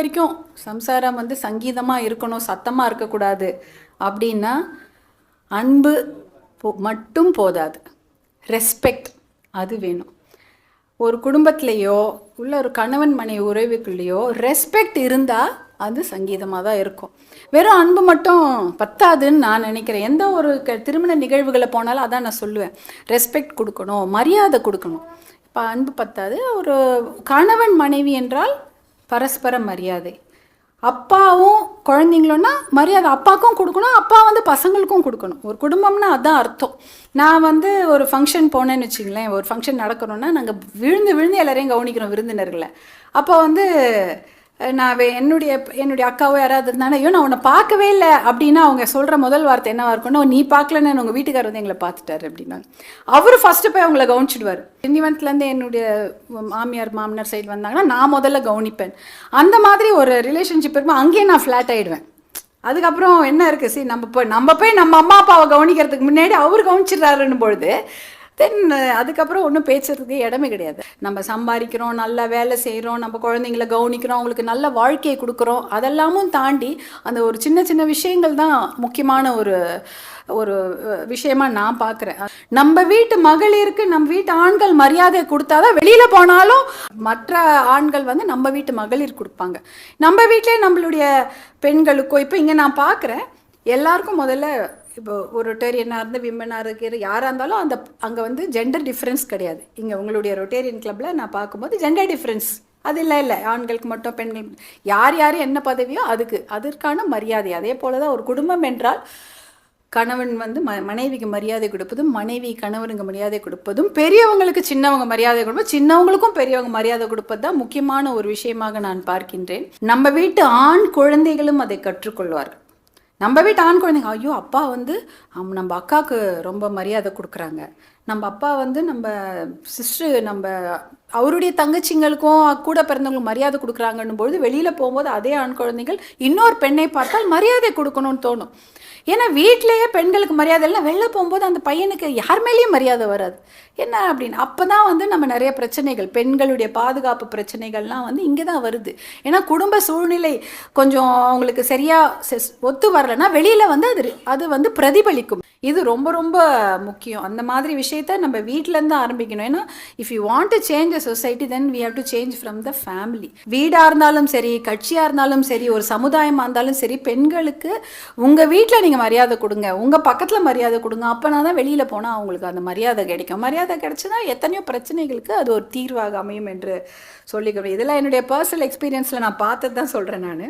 வரைக்கும் சம்சாரம் வந்து சங்கீதமாக இருக்கணும் சத்தமாக இருக்கக்கூடாது அப்படின்னா அன்பு போ மட்டும் போதாது. ரெஸ்பெக்ட் அது வேணும். ஒரு குடும்பத்திலேயோ உள்ள ஒரு கணவன் மனைவி உறவுக்குள்ளேயோ ரெஸ்பெக்ட் இருந்தால் அது சங்கீதமாக தான் இருக்கும். வெறும் அன்பு மட்டும் பத்தாதுன்னு நான் நினைக்கிறேன். எந்த ஒரு க திருமண நிகழ்வுகளை போனாலும் அதான் நான் சொல்லுவேன். ரெஸ்பெக்ட் கொடுக்கணும் மரியாதை கொடுக்கணும். இப்போ அன்பு பத்தாது. ஒரு கணவன் மனைவி என்றால் பரஸ்பர மரியாதை. அப்பாவும் குழந்தைங்களோன்னா மரியாதை அப்பாவுக்கும் கொடுக்கணும் அப்பா வந்து பசங்களுக்கும் கொடுக்கணும். ஒரு குடும்பம்னா அதுதான் அர்த்தம். நான் வந்து ஒரு ஃபங்க்ஷன் போனேன்னு வச்சுங்களேன் ஒரு ஃபங்க்ஷன் நடக்கணும்னா நாங்கள் விழுந்து விழுந்து எல்லாரையும் கவனிக்கிறோம் விருந்தினர்களை. அப்போ வந்து நான் என்னுடைய என்னுடைய அக்காவோ யாராவது இருந்தாலும் ஐயோ நான் உன்னை பார்க்கவே இல்லை அப்படின்னா அவங்க சொல்கிற முதல் வார்த்தை என்னவா இருக்கும்னா நீ பார்க்கலன்னு உங்கள் வீட்டுக்காரர் வந்து எங்களை பார்த்துட்டாரு அப்படின்னாங்க அவர் ஃபஸ்ட்டு போய் அவங்கள கவனிச்சிடுவார். இந்திவனத்துலேருந்து என்னுடைய மாமியார் மாமனார் சைடு வந்தாங்கன்னா நான் முதல்ல கவனிப்பேன். அந்த மாதிரி ஒரு ரிலேஷன்ஷிப் இருக்கும் அங்கேயே நான் ஃப்ளாட் ஆகிடுவேன் அதுக்கப்புறம் என்ன இருக்குது சரி நம்ம போய் நம்ம போய் நம்ம அம்மா அப்பாவை கவனிக்கிறதுக்கு முன்னாடி அவர் கவனிச்சிடுறாருன்னு பொழுது தென் uh, அதுக்கப்புறம் ஒன்றும் பேசுறதுக்கு இடமே கிடையாது. நம்ம சம்பாதிக்கிறோம் நல்லா வேலை செய்கிறோம் நம்ம குழந்தைங்கள கவனிக்கிறோம் அவங்களுக்கு நல்ல வாழ்க்கையை கொடுக்குறோம் அதெல்லாமும் தாண்டி அந்த ஒரு சின்ன சின்ன விஷயங்கள் தான் முக்கியமான ஒரு ஒரு விஷயமா நான் பார்க்குறேன் நம்ம வீட்டு மகளிருக்கு நம்ம வீட்டு ஆண்கள் மரியாதை கொடுத்தாதான் வெளியில் போனாலும் மற்ற ஆண்கள் வந்து நம்ம வீட்டு மகளிர் கொடுப்பாங்க. நம்ம வீட்டிலே நம்மளுடைய பெண்களுக்கோ இப்போ இங்கே நான் பார்க்குறேன் எல்லாருக்கும் முதல்ல இப்போ ஒரு ரொட்டேரியனாக இருந்து விமனாக இருக்கிற யாராக இருந்தாலும் அந்த அங்கே வந்து ஜெண்டர் டிஃப்ரென்ஸ் கிடையாது. இங்கே உங்களுடைய ரொட்டேரியன் கிளப்பில் நான் பார்க்கும்போது ஜெண்டர் டிஃப்ரென்ஸ் அது இல்லை இல்லை. ஆண்களுக்கு மட்டும் பெண்கள் யார் யார் என்ன பதவியோ அதுக்கு அதற்கான மரியாதை. அதே போல தான் ஒரு குடும்பம் என்றால் கணவன் வந்து ம மனைவிக்கு மரியாதை கொடுப்பதும் மனைவி கணவனுக்கு மரியாதை கொடுப்பதும் பெரியவங்களுக்கு சின்னவங்க மரியாதை கொடுப்பது சின்னவங்களுக்கும் பெரியவங்க மரியாதை கொடுப்பது தான் முக்கியமான ஒரு விஷயமாக நான் பார்க்கின்றேன். நம்ம வீட்டு ஆண் குழந்தைகளும் அதை கற்றுக்கொள்வார்கள். நம்ம வீட்டு ஆண் குழந்தைங்க. ஐயோ அப்பா வந்து நம்ம அக்காவுக்கு ரொம்ப மரியாதை கொடுக்குறாங்க. நம்ம அப்பா வந்து நம்ம சிஸ்டர் நம்ம அவருடைய தங்கச்சிங்களுக்கும் கூட பிறந்தவங்களுக்கு மரியாதை கொடுக்குறாங்கன்னும் பொழுது வெளியில் போகும்போது அதே ஆண் குழந்தைகள் இன்னொரு பெண்ணை பார்த்தால் மரியாதை கொடுக்கணும்னு தோணும். ஏன்னா வீட்டிலேயே பெண்களுக்கு மரியாதை இல்லை வெளில போகும்போது அந்த பையனுக்கு யார் மேலேயும் மரியாதை வராது. என்ன அப்படின்னு? அப்போ தான் வந்து நம்ம நிறைய பிரச்சனைகள் பெண்களுடைய பாதுகாப்பு பிரச்சனைகள்லாம் வந்து இங்கே தான் வருது. ஏன்னா குடும்ப சூழ்நிலை கொஞ்சம் அவங்களுக்கு சரியாக ஒத்து வரலைன்னா வெளியில் வந்து அது அது வந்து பிரதிபலிக்கும். இது ரொம்ப ரொம்ப முக்கியம். அந்த மாதிரி விஷயத்த நம்ம வீட்டிலேருந்து ஆரம்பிக்கணும். ஏன்னா if you want to change a society then we have to change from the family வீடாக இருந்தாலும் சரி கட்சியாக இருந்தாலும் சரி ஒரு சமுதாயமாக இருந்தாலும் சரி பெண்களுக்கு உங்கள் வீட்டில் நீங்கள் மரியாதை கொடுங்க. உங்கள் பக்கத்தில் மரியாதை கொடுங்க. அப்போனா தான் வெளியில் போனால் அவங்களுக்கு அந்த மரியாதை கிடைக்கும். மரியாதை கிடைச்சுன்னா எத்தனையோ பிரச்சனைகளுக்கு அது ஒரு தீர்வாக அமையும் என்று சொல்லிக்கிறேன் இதெல்லாம் என்னுடைய பர்சனல் எக்ஸ்பீரியன்ஸில் நான் பார்த்து தான் சொல்கிறேன் நான்.